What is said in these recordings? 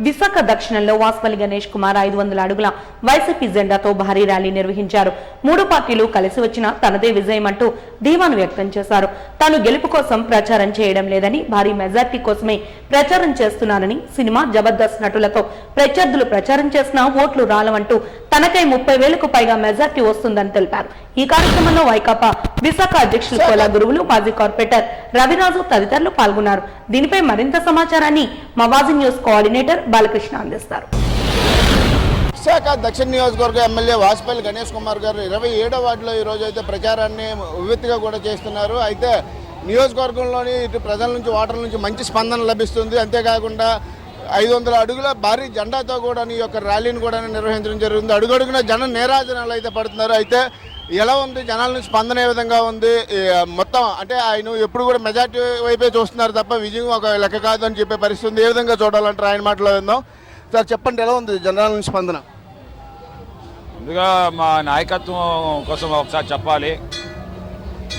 విశాఖ దక్షిణంలో వాస్పల్లి గణేష్ కుమార్ ఐదు వందల అడుగుల వైసీపీ జెండాతో భారీ ర్యాలీ నిర్వహించారు. మూడు పార్టీలు కలిసి వచ్చిన తనదే విజయం అంటూ ధీమాను వ్యక్తం చేశారు. తాను గెలుపు కోసం ప్రచారం చేయడం లేదని భారీ మెజార్టీ కోసమే ప్రచారం చేస్తున్నానని సినిమా జబర్దస్త్ నటులతో ప్రత్యర్థులు ప్రచారం చేసినా ఓట్లు రాలవంటూ తనకై ముప్పై వేలకు పైగా మెజార్టీ వస్తుందని తెలిపారు. ఈ కార్యక్రమంలో వైకాపా విశాఖ అధ్యక్షులు కోలా గురువులు మాజీ కార్పొరేటర్ రవిరాజు తదితరులు పాల్గొన్నారు. దీనిపై మరింత సమాచారాన్ని మవాజీ న్యూస్ కోఆర్డినేటర్ బాలకృష్ణ అందిస్తారు. విశాఖ దక్షిణ నియోజకవర్గ ఎమ్మెల్యే వాసుపల్లి గణేష్ కుమార్ గారు ఇరవై ఏడో వార్డులో ఈరోజు అయితే ప్రచారాన్ని ఉవ్వెత్తుగా కూడా చేస్తున్నారు. అయితే నియోజకవర్గంలోని ఇటు ప్రజల నుంచి ఓటర్ల నుంచి మంచి స్పందన లభిస్తుంది. అంతేకాకుండా ఐదు వందల అడుగుల భారీ జెండాతో కూడా ఈ యొక్క ర్యాలీని కూడా నిర్వహించడం జరుగుతుంది. అడుగడుగున జనం నేరాజనాలు అయితే పడుతున్నారు. అయితే ఎలా ఉంది? జనాల నుంచి స్పందన ఏ విధంగా ఉంది? మొత్తం అంటే ఆయన ఎప్పుడు కూడా మెజార్టీ వైపే చూస్తున్నారు తప్ప విజయం ఒక లెక్క కాదు అని చెప్పే పరిస్థితి ఉంది. ఏ విధంగా చూడాలంటారు ఆయన మాటలో విందాం. సార్ చెప్పండి ఎలా ఉంది జనాల నుంచి స్పందన? ముందుగా మా నాయకత్వం కోసం ఒకసారి చెప్పాలి.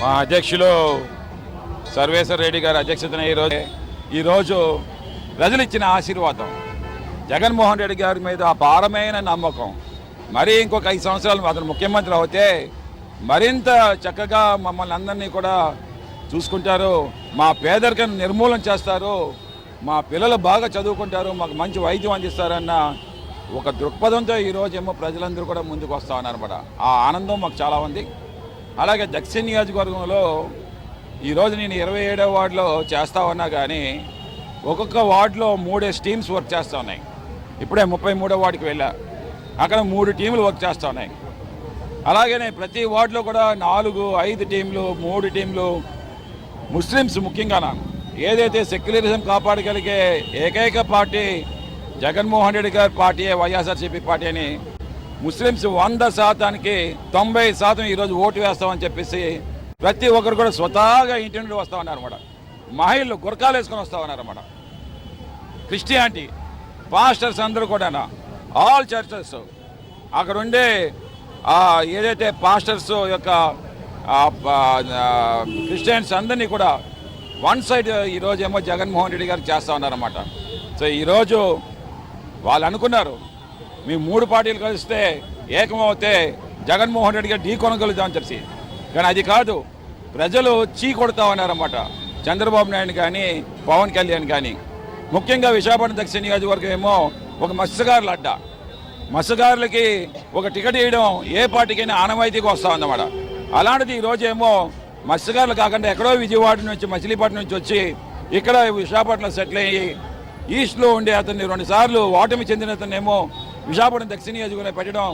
మా అధ్యక్షులు సర్వేశ్వర రెడ్డి గారి అధ్యక్షతన ఈరోజు ఈరోజు ప్రజలు ఇచ్చిన ఆశీర్వాదం. జగన్మోహన్ రెడ్డి గారి మీద అపారమైన నమ్మకం. మరీ ఇంకొక ఐదు సంవత్సరాలు అతను ముఖ్యమంత్రి అవుతే మరింత చక్కగా మమ్మల్ని అందరినీ కూడా చూసుకుంటారు. మా పేదరికం నిర్మూలన చేస్తారు. మా పిల్లలు బాగా చదువుకుంటారు. మాకు మంచి వైద్యం అందిస్తారన్న ఒక దృక్పథంతో ఈరోజేమో ప్రజలందరూ కూడా ముందుకు వస్తా ఉన్నారనమాట ఆ ఆనందం మాకు చాలా ఉంది. అలాగే దక్షిణ నియోజకవర్గంలో ఈరోజు నేను ఇరవై ఏడవ వార్డులో చేస్తా ఉన్నా కానీ ఒక్కొక్క వార్డులో మూడే స్టీమ్స్ వర్క్ చేస్తూ ఉన్నాయి. ఇప్పుడే ముప్పై మూడో వార్డుకి వెళ్ళా. అక్కడ మూడు టీములు వర్క్ చేస్తూ ఉన్నాయి. అలాగనే ప్రతి వార్డులో కూడా నాలుగు ఐదు టీంలు మూడు టీంలు ముస్లిమ్స్ ముఖ్యంగా ఏదైతే సెక్యులరిజం కాపాడగలిగే ఏకైక పార్టీ జగన్మోహన్ రెడ్డి గారి పార్టీ వైఎస్ఆర్సీపీ పార్టీ అని ముస్లిమ్స్ వంద శాతానికి తొంభై శాతం ఈరోజు ఓటు వేస్తామని చెప్పేసి ప్రతి ఒక్కరు కూడా స్వతహాగా ఇంటి నుండి వస్తా ఉన్నారన్నమాట. మహిళలు గురకాలు వేసుకొని వస్తా ఉన్నారన్నమాట. క్రిస్టియానిటీ పాస్టర్స్ అందరూ కూడా ఆల్ చర్చెస్ అక్కడ ఉండే ఏదైతే పాస్టర్స్ యొక్క క్రిస్టియన్స్ అందరినీ కూడా వన్ సైడ్ ఈరోజు ఏమో జగన్మోహన్ రెడ్డి గారు చేస్తూ ఉన్నారన్నమాట. సో ఈరోజు వాళ్ళు అనుకున్నారు మీ మూడు పార్టీలు కలిస్తే ఏకమవుతే జగన్మోహన్ రెడ్డి గారు ఢీ కొనగలుగుతామని చెప్పి. కానీ అది కాదు ప్రజలు చీ కొడతా ఉన్నారన్నమాట. చంద్రబాబు నాయుడు కానీ పవన్ కళ్యాణ్ కానీ ముఖ్యంగా విశాఖపట్నం దక్షిణ నియోజకవర్గం ఏమో ఒక మత్స్యకారుల అడ్డ. మత్స్యకారులకి ఒక టికెట్ ఇవ్వడం ఏ పార్టీకైనా ఆనవాయితీగా వస్తా ఉందన్నమాట. అలాంటిది ఈరోజు ఏమో మత్స్యకారులు కాకుండా ఎక్కడో విజయవాడ నుంచి మచిలీపట్నం నుంచి వచ్చి ఇక్కడ విశాఖపట్నం సెటిల్ అయ్యి ఈస్ట్లో ఉండే అతన్ని రెండుసార్లు ఓటమి చెందిన అతన్నేమో విశాఖపట్నం దక్షిణ నియోజకవర్గం పెట్టడం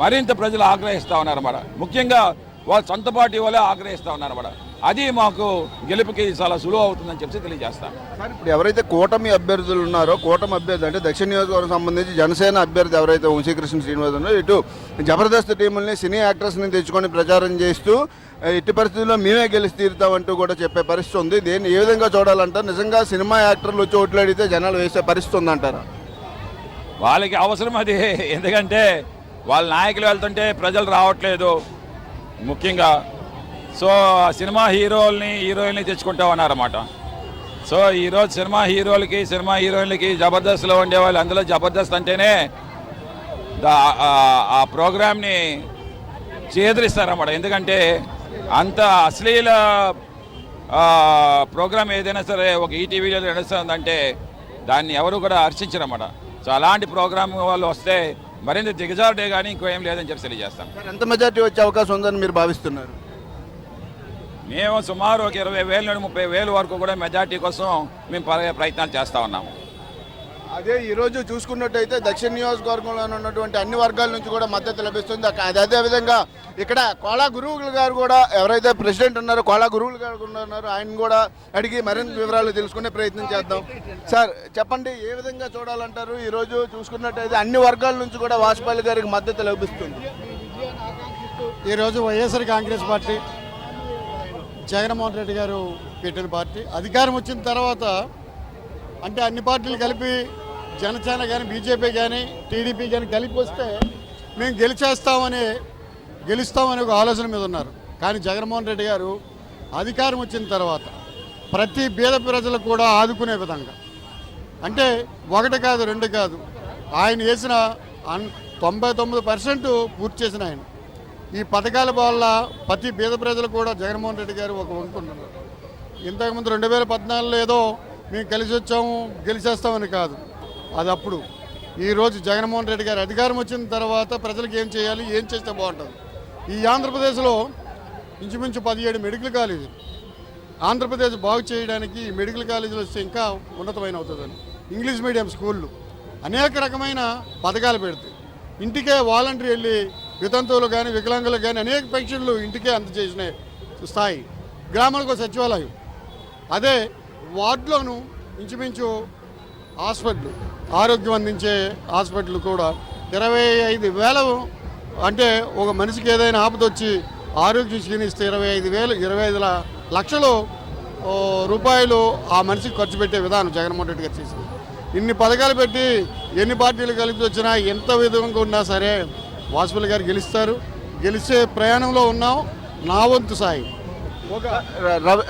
మరింత ప్రజలు ఆగ్రహిస్తూ ఉన్నారన్నమాట. ముఖ్యంగా వాళ్ళ సొంత పార్టీ వాళ్ళే ఆగ్రహిస్తూ ఉన్నారన్నమాట అది మాకు గెలుపుకి చాలా సులువు అవుతుందని చెప్పి తెలియజేస్తాను సార్ ఇప్పుడు ఎవరైతే కూటమి అభ్యర్థులు ఉన్నారో కూటమి అభ్యర్థి అంటే దక్షిణ నియోజకవర్గం సంబంధించి జనసేన అభ్యర్థి ఎవరైతే వంశీకృష్ణ శ్రీనివాస్ ఉన్నారో ఇటు జబర్దస్త్ టీముల్ని సినీ యాక్టర్స్ని తెచ్చుకొని ప్రచారం చేస్తూ ఎట్టి పరిస్థితుల్లో మేమే గెలిచి తీరుతామంటూ కూడా చెప్పే పరిస్థితి ఉంది. దేన్ని ఏ విధంగా చూడాలంటారు? నిజంగా సినిమా యాక్టర్లు వచ్చి ఓట్లు అడిగితే జనాలు వేసే పరిస్థితి ఉందంటారా? వాళ్ళకి అవసరం అది. ఎందుకంటే వాళ్ళ నాయకులు వెళ్తుంటే ప్రజలు రావట్లేదు. ముఖ్యంగా సో ఆ సినిమా హీరోల్ని హీరోయిన్ని తెచ్చుకుంటామన్నారన్నమాట సో ఈరోజు సినిమా హీరోలకి సినిమా హీరోయిన్లకి జబర్దస్త్లో ఉండేవాళ్ళు అందులో జబర్దస్త్ అంటేనే ఆ- ప్రోగ్రామ్ని చేదరిస్తారన్నమాట. ఎందుకంటే అంత అశ్లీల ప్రోగ్రామ్ ఏదైనా సరే ఒక ఈటీవీలో నడుస్తుందంటే దాన్ని ఎవరు కూడా హర్షించరన్నమాట. సో అలాంటి ప్రోగ్రామ్ వాళ్ళు వస్తే మరింత దిగజారుడే కానీ ఇంకో ఏం లేదని చెప్పి తెలియజేస్తాం. ఎంత మెజార్టీ వచ్చే అవకాశం ఉందని మీరు భావిస్తున్నారు? మేము సుమారు ఒక ఇరవై వేల నుండి ముప్పై వేల వరకు కూడా మెజార్టీ కోసం మేము పర- ప్రయత్నాలు చేస్తూ ఉన్నాము. అదే ఈరోజు చూసుకున్నట్టయితే దక్షిణ నియోజకవర్గంలో ఉన్నటువంటి అన్ని వర్గాల నుంచి కూడా మద్దతు లభిస్తుంది. అక్క- అదే విధంగా ఇక్కడ కోలా గురువులు గారు కూడా ఎవరైతే ప్రెసిడెంట్ ఉన్నారో కోలా గురువులు గారు ఉన్నారో. ఆయన కూడా అడిగి మరిన్ని వివరాలు తెలుసుకునే ప్రయత్నం చేద్దాం. సార్ చెప్పండి ఏ విధంగా చూడాలంటారు? ఈరోజు చూసుకున్నట్టయితే అన్ని వర్గాల నుంచి కూడా వాజ్పేయి గారికి మద్దతు లభిస్తుంది. ఈరోజు వైఎస్ఆర్ కాంగ్రెస్ పార్టీ జగన్మోహన్ రెడ్డి గారు పెట్టిన పార్టీ. అధికారం వచ్చిన తర్వాత అంటే అన్ని పార్టీలు కలిపి జనసేన కానీ బీజేపీ కానీ టీడీపీ కానీ కలిపి వస్తే మేము గెలిచేస్తామని గెలుస్తామని ఒక ఆలోచన మీద ఉన్నారు. కానీ జగన్మోహన్ రెడ్డి గారు అధికారం వచ్చిన తర్వాత ప్రతి బీద ప్రజలు కూడా ఆదుకునే విధంగా. అంటే ఒకటి కాదు రెండు కాదు. ఆయన వేసిన అన్ తొంభై తొమ్మిది పర్సెంట్ పూర్తి చేసిన ఆయన. ఈ పథకాల వల్ల ప్రతి బీద ప్రజలు కూడా జగన్మోహన్ రెడ్డి గారు ఒక వంకుంటున్నారు ఇంతకుముందు రెండు వేల పద్నాలుగులో ఏదో మేము కలిసి వచ్చాము గెలిచేస్తామని కాదు. అది అప్పుడు. ఈరోజు జగన్మోహన్ రెడ్డి గారు అధికారం వచ్చిన తర్వాత ప్రజలకు ఏం చేయాలి ఏం చేస్తే బాగుంటుంది? ఈ ఆంధ్రప్రదేశ్లో ఇంచుమించు పదిహేడు మెడికల్ కాలేజీలు. ఆంధ్రప్రదేశ్ బాగు చేయడానికి ఈ మెడికల్ కాలేజీలు వస్తే ఇంకా ఉన్నతమైన అవుతుందని. ఇంగ్లీష్ మీడియం స్కూళ్ళు అనేక రకమైన పథకాలు పెడతాయి. ఇంటికే వాలంటరీ వెళ్ళి వితంతువులు కానీ వికలాంగులు కానీ అనేక పెన్షన్లు ఇంటికే అందజేసిన స్థాయి. గ్రామాలకు సచివాలయం. అదే వార్డులోను ఇంచుమించు హాస్పిటల్ ఆరోగ్యం అందించే హాస్పిటల్ కూడా. ఇరవై ఐదు వేల అంటే ఒక మనిషికి ఏదైనా ఆపద వచ్చి ఆరోగ్యం క్షీణిస్తే ఇరవై ఐదు వేలు ఇరవై ఐదు లక్షలు రూపాయలు ఆ మనిషికి ఖర్చు పెట్టే విధానం జగన్మోహన్ రెడ్డి గారు చేసింది. ఇన్ని పథకాలు పెట్టి ఎన్ని పార్టీలు కలిసి వచ్చినా ఎంత విధంగా ఉన్నా సరే వాజ్పేయి గారు గెలుస్తారు. గెలిచే ప్రయాణంలో ఉన్నాం. నా వంతు సాయి.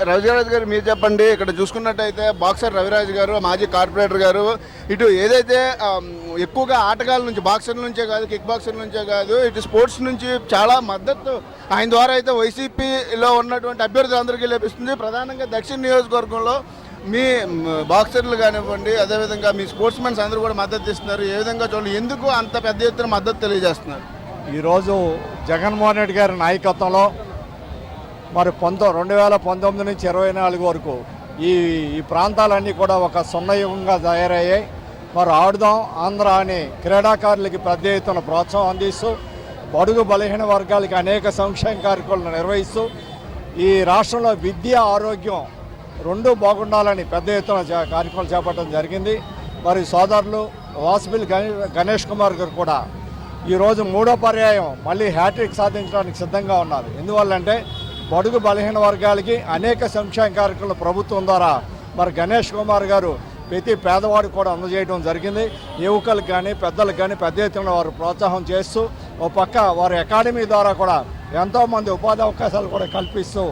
రవిరాజ్ గారు మీరు చెప్పండి. ఇక్కడ చూసుకున్నట్టయితే బాక్సర్ రవిరాజ్ గారు మాజీ కార్పొరేటర్ గారు ఇటు ఏదైతే ఎక్కువగా ఆటగాళ్ళ నుంచి బాక్సర్ నుంచే కాదు కిక్ బాక్సర్ నుంచే కాదు ఇటు స్పోర్ట్స్ నుంచి చాలా మద్దతు ఆయన ద్వారా అయితే వైసీపీలో ఉన్నటువంటి అభ్యర్థులందరికీ లభిస్తుంది. ప్రధానంగా దక్షిణ నియోజకవర్గంలో మీ బాక్సర్లు కానివ్వండి అదేవిధంగా మీ స్పోర్ట్స్ మెన్స్ అందరూ కూడా మద్దతు ఇస్తున్నారు. ఏ విధంగా చూడండి ఎందుకు అంత పెద్ద ఎత్తున మద్దతు తెలియజేస్తున్నారు? ఈరోజు జగన్మోహన్ రెడ్డి గారి నాయకత్వంలో మరి పంతొ రెండు వేల పంతొమ్మిది నుంచి ఇరవై నాలుగు వరకు ఈ ఈ ప్రాంతాలన్నీ కూడా ఒక సున్నయుగంగా తయారయ్యాయి. మరి ఆడుదాం ఆంధ్ర అని క్రీడాకారులకి పెద్ద ఎత్తున ప్రోత్సాహం అందిస్తూ బడుగు బలహీన వర్గాలకి అనేక సంక్షేమ కార్యక్రమాలు నిర్వహిస్తూ ఈ రాష్ట్రంలో విద్య ఆరోగ్యం రెండు బాగుండాలని పెద్ద ఎత్తున కార్యక్రమాలు చేపట్టడం జరిగింది. మరి సోదరులు వాసుబిల్ గణేష్ కుమార్ గారు కూడా ఈరోజు మూడో పర్యాయం మళ్ళీ హ్యాట్రిక్ సాధించడానికి సిద్ధంగా ఉన్నారు. ఎందువల్లంటే బడుగు బలహీన వర్గాలకి అనేక సంక్షేమ కార్యక్రమాలు ప్రభుత్వం ద్వారా మరి గణేష్ కుమార్ గారు ప్రతి పేదవాడు కూడా అందజేయడం జరిగింది. యువకులకు కానీ పెద్దలకు కానీ పెద్ద ఎత్తున వారు ప్రోత్సాహం చేస్తూ ఓ పక్క వారి అకాడమీ ద్వారా కూడా ఎంతోమంది ఉపాధి అవకాశాలు కూడా కల్పిస్తూ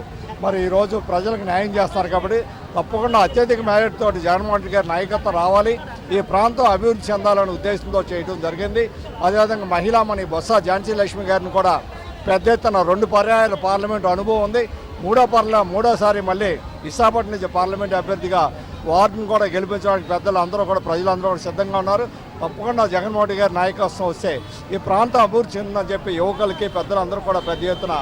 మరి ఈరోజు ప్రజలకు న్యాయం చేస్తున్నారు కాబట్టి తప్పకుండా అత్యధిక మేరట్ తోటి జగన్మోహన్ రెడ్డి గారి నాయకత్వం రావాలి. ఈ ప్రాంతం అభివృద్ధి చెందాలనే ఉద్దేశంతో చేయడం జరిగింది. అదేవిధంగా మహిళామణి బొత్స ఝాన్సీ లక్ష్మి గారిని కూడా పెద్ద ఎత్తున రెండు పర్యాయాల పార్లమెంటు అనుభవం ఉంది. మూడో పర్ల మూడోసారి మళ్ళీ విశాఖపట్నం నుంచి పార్లమెంట్ అభ్యర్థిగా వార్డును కూడా గెలిపించడానికి పెద్దలు అందరూ కూడా ప్రజలందరూ కూడా సిద్ధంగా ఉన్నారు. తప్పకుండా జగన్మోహన్ రెడ్డి గారి నాయకత్వం వస్తే ఈ ప్రాంతం అభివృద్ధి చెందిందని చెప్పి యువకులకి పెద్దలందరూ కూడా పెద్ద ఎత్తున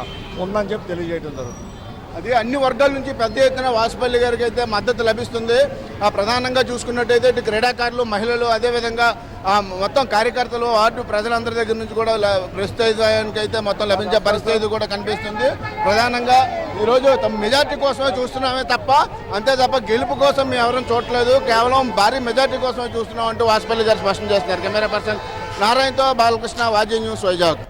ఉందని చెప్పి తెలియజేయడం జరుగుతుంది. అది అన్ని వర్గాల నుంచి పెద్ద ఎత్తున వాసుపల్లి గారికి అయితే మద్దతు లభిస్తుంది. ఆ ప్రధానంగా చూసుకున్నట్టయితే ఇటు క్రీడాకారులు మహిళలు అదేవిధంగా మొత్తం కార్యకర్తలు వార్డు ప్రజలందరి దగ్గర నుంచి కూడా ప్రస్తుతానికి అయితే మొత్తం లభించే పరిస్థితి కూడా కనిపిస్తుంది. ప్రధానంగా ఈరోజు తమ మెజార్టీ కోసమే చూస్తున్నామే తప్ప అంతే తప్ప గెలుపు కోసం మేము ఎవరూ చూడట్లేదు. కేవలం భారీ మెజార్టీ కోసమే చూస్తున్నాం అంటూ వాసుపల్లి గారు స్పష్టం చేస్తున్నారు. కెమెరా పర్సన్ నారాయణతో బాలకృష్ణ వాజీ న్యూస్ వైజాగ్.